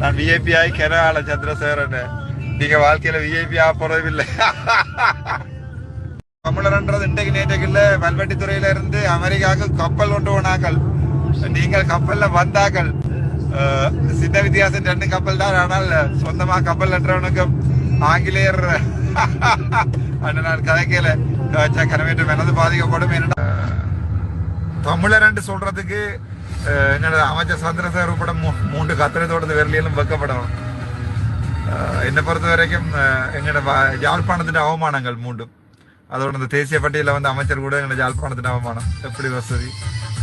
நான் விஐபி ஆகி கெனால சந்திரசேகரன். நீங்க வாழ்க்கையில விஐபி ஆக போறதும் இல்லை தமிழர்ன்றது இன்றைக்கு நேற்றைக்கு இல்ல வல்வெட்டித்துறையில இருந்து அமெரிக்காவுக்கு கப்பல் கொண்டு போனாக்கள் நீங்கள் கப்பல்ல வந்தார்கள் சின்ன வித்தியாசம் ரெண்டு கப்பல் தான். ஆனால் சொந்தமா கப்பல் என்றவனுக்கு ஆங்கிலேயர். அண்ணன் நான் கதைக்கல கனவேற்றம் எனது பாதிக்கப்படும். என்னடா? தமிழர் என்று சொல்றதுக்கு அஹ், என்னோட அமைச்சர் சந்திரசேகர் உட்பட மூன்று கத்திரத்தோட விரலியலும் வெக்கப்படணும் அஹ், என்னை பொறுத்த வரைக்கும் எங்களோட வ- யாழ்ப்பாணத்தின் அவமானங்கள் மூண்டும் அதோட இந்த தேசிய பட்டியலில் வந்து அமைச்சர் கூட எங்களோட யாழ்ப்பாணத்தின் அவமானம் எப்படி வசதி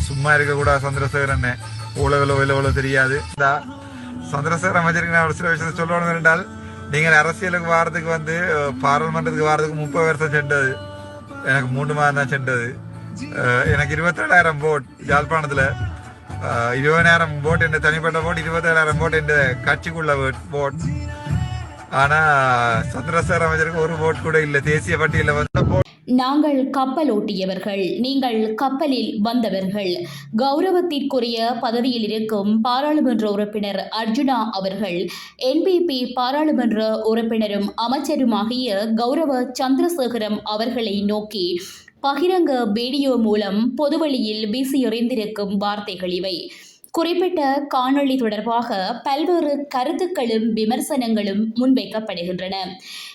சும்மா இருக்கக்கூடாது சந்திரசேகர் என்ன உலகளோ இலவளோ தெரியாது இந்த சந்திரசேகர் அமைச்சருக்கு நான் ஒரு சில விஷயத்தை சொல்லணும் என்றால் நீங்கள் அரசியலுக்கு வாரத்துக்கு வந்து பாராளுமன்றத்துக்கு வாரத்துக்கு முப்பது வருஷம் சென்றது எனக்கு மூன்று மாதம் தான் சென்றது எனக்கு இருபத்தேழாயிரம் போட் யாழ்ப்பாணத்துல இருபதாயிரம் போட் என்ற தனிப்பட்ட போட் இருபத்தேழாயிரம் போட் என்ற கட்சிக்குள்ள போட் ஆனா சந்திரசார் அமைச்சருக்கு ஒரு போட் கூட இல்ல தேசிய பட்டியல வந்த போட் நாங்கள் கப்பல் ஓட்டியவர்கள் நீங்கள் கப்பலில் வந்தவர்கள். கௌரவத்திற்குரிய பதவியில் இருக்கும் பாராளுமன்ற உறுப்பினர் அர்ஜுனா அவர்கள் என்பிபி பாராளுமன்ற உறுப்பினரும் அமைச்சருமாகிய கௌரவ சந்திரசேகரம் அவர்களை நோக்கி பகிரங்க வீடியோ மூலம் பொதுவெளியில் வீசி எறிந்திருக்கும் வார்த்தைகள் இவை. குறிப்பிட்ட காணொளி தொடர்பாக பல்வேறு கருத்துக்களும் விமர்சனங்களும் முன்வைக்கப்படுகின்றன.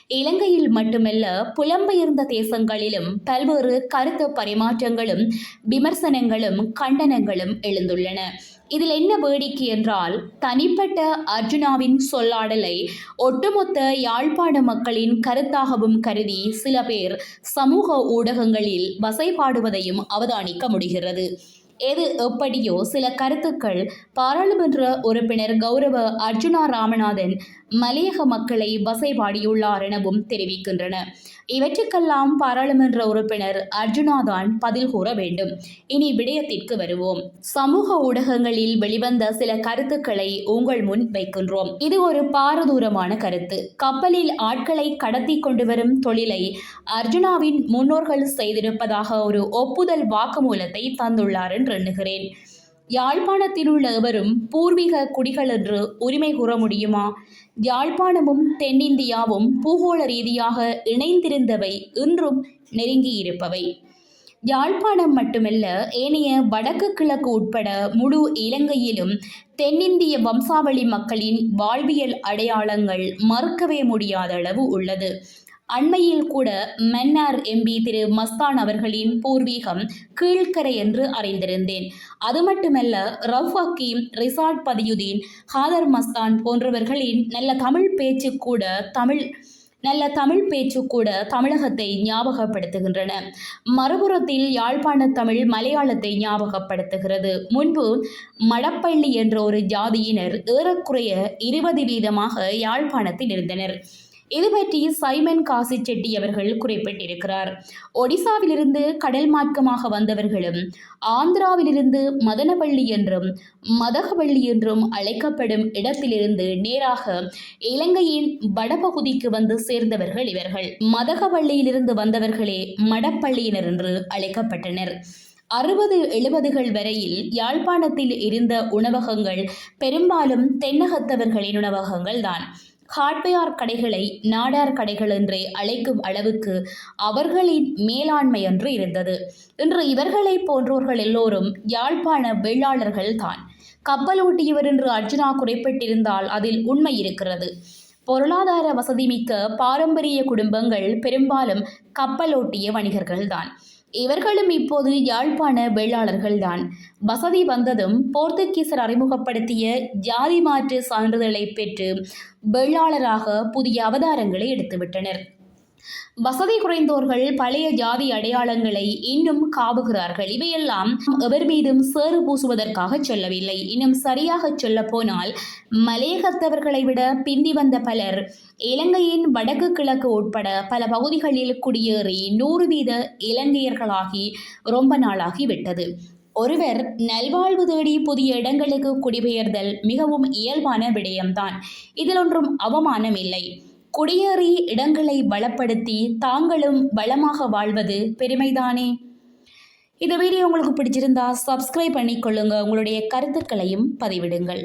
இலங்கையில் மட்டுமல்ல புலம்பெயர்ந்த தேசங்களிலும் பல்வேறு கருத்து பரிமாற்றங்களும் விமர்சனங்களும் கண்டனங்களும் எழுந்துள்ளன. இதில் என்ன வேடிக்கை என்றால் தனிப்பட்ட அர்ஜுனாவின் சொல்லாடலை ஒட்டுமொத்த யாழ்ப்பாண மக்களின் கருத்தாகவும் கருதி சில பேர் சமூக ஊடகங்களில் வசைபாடுவதையும் அவதானிக்க முடிகிறது. எது எப்படியோ சில கருத்துக்கள் பாராளுமன்ற உறுப்பினர் கௌரவ அர்ஜுனா ராமநாதன் மலையக மக்களை வசைபாடியுள்ளார் எனவும் தெரிவிக்கின்றன. இவற்றுக்கெல்லாம் பாராளுமன்ற உறுப்பினர் அர்ஜுனாதான் பதில் கூற வேண்டும். இனி விடயத்திற்கு வருவோம். சமூக ஊடகங்களில் வெளிவந்த சில கருத்துக்களை உங்கள் முன் வைக்கின்றோம். இது ஒரு பாரதூரமான கருத்து. கப்பலில் ஆட்களை கடத்தி கொண்டு வரும் தொழிலை அர்ஜுனாவின் முன்னோர்கள் செய்திருப்பதாக ஒரு ஒப்புதல் வாக்குமூலத்தை தந்துள்ளார் என்று எண்ணுகிறேன். யாழ்ப்பாணத்தில் உள்ள எவரும் பூர்வீக குடிகள் என்று உரிமை கூற முடியுமா? யாழ்ப்பாணமும் தென்னிந்தியாவும் பூகோள ரீதியாக இணைந்திருந்தவை இன்றும் நெருங்கியிருப்பவை. யாழ்ப்பாணம் மட்டுமல்ல ஏனைய வடக்கு கிழக்கு உட்பட முழு இலங்கையிலும் தென்னிந்திய வம்சாவளி மக்களின் வாழ்வியல் அடையாளங்கள் மறுக்கவே முடியாத அளவு உள்ளது. அண்மையில் கூட மன்னார் எம்பி திரு மஸ்தான் அவர்களின் பூர்வீகம் கீழ்கரை என்று அறிந்திருந்தேன். அது மட்டுமல்ல ரவ் ஹக்கீம் ரிசார்ட் பதியுதீன் ஹாதர் மஸ்தான் போன்றவர்களின் நல்ல தமிழ் பேச்சு கூட தமிழ் நல்ல தமிழ் பேச்சு கூட தமிழகத்தை ஞாபகப்படுத்துகின்றன. மறுபுறத்தில் யாழ்ப்பாண தமிழ் மலையாளத்தை ஞாபகப்படுத்துகிறது. முன்பு மடப்பள்ளி என்ற ஒரு ஜாதியினர் ஏறக்குறைய இருபது வீதமாக யாழ்ப்பாணத்தில் இருந்தனர். இது பற்றி சைமன் காசி செட்டி அவர்கள் குறிப்பிட்டிருக்கிறார். ஒடிசாவிலிருந்து கடல் மார்க்கமாக வந்தவர்களும் ஆந்திராவிலிருந்து மதனப்பள்ளி என்றும் மதகவள்ளி என்றும் அழைக்கப்படும் இடத்திலிருந்து நேராக இலங்கையின் வடபகுதிக்கு வந்து சேர்ந்தவர்கள் இவர்கள். மதகவள்ளியிலிருந்து வந்தவர்களே மடப்பள்ளியினர் என்று அழைக்கப்பட்டனர். அறுபது எழுபதுகள் வரையில் யாழ்ப்பாணத்தில் இருந்த உணவகங்கள் பெரும்பாலும் தென்னகத்தவர்களின் உணவகங்கள் தான் ஹார்ட்வேர் கடைகளை நாடார் கடைகள் என்றே அழைக்கும் அளவுக்கு அவர்களின் மேலாண்மை என்று இருந்தது. இன்று இவர்களைப் போன்றோர்கள் எல்லோரும் யாழ்ப்பாண வெள்ளாளர்கள் தான். கப்பலோட்டியவர் என்று அர்ஜுனா குறிப்பிட்டிருந்தால் அதில் உண்மை இருக்கிறது. பொருளாதார வசதி மிக்க பாரம்பரிய குடும்பங்கள் பெரும்பாலும் கப்பலோட்டிய வணிகர்கள்தான் இவர்களும் இப்போது யாழ்ப்பாண வேளாளர்கள்தான். வசதி வந்ததும் போர்த்துகீசர் அறிமுகப்படுத்திய ஜாதி மாற்று சான்றிதழை பெற்று வேளாளராக புதிய அவதாரங்களை எடுத்துவிட்டனர். வசதி குறைந்தோர்கள் பழைய ஜாதி அடையாளங்களை இன்னும் காவுகிறார்கள். இவையெல்லாம் எவர் மீதும் சேறு பூசுவதற்காக சொல்லவில்லை. இன்னும் சரியாக சொல்ல போனால் மலையகத்தவர்களை விட பிந்தி வந்த பலர் இலங்கையின் வடக்கு கிழக்கு உட்பட பல பகுதிகளில் குடியேறி நூறு வீத இலங்கையர்களாகி ரொம்ப நாளாகி விட்டது. ஒருவர் நல்வாழ்வு தேடி புதிய இடங்களுக்கு குடிபெயர்தல் மிகவும் இயல்பான விடயம்தான். இதில் ஒன்றும் அவமானம் இல்லை குடியேறி இடங்களை வளப்படுத்தி தாங்களும் வளமாக வாழ்வது பெருமைதானே. இந்த வீடியோ உங்களுக்கு பிடிச்சிருந்தா சப்ஸ்கிரைப் பண்ணிக்கொள்ளுங்க. உங்களுடைய கருத்துக்களையும் பதிவிடுங்கள்.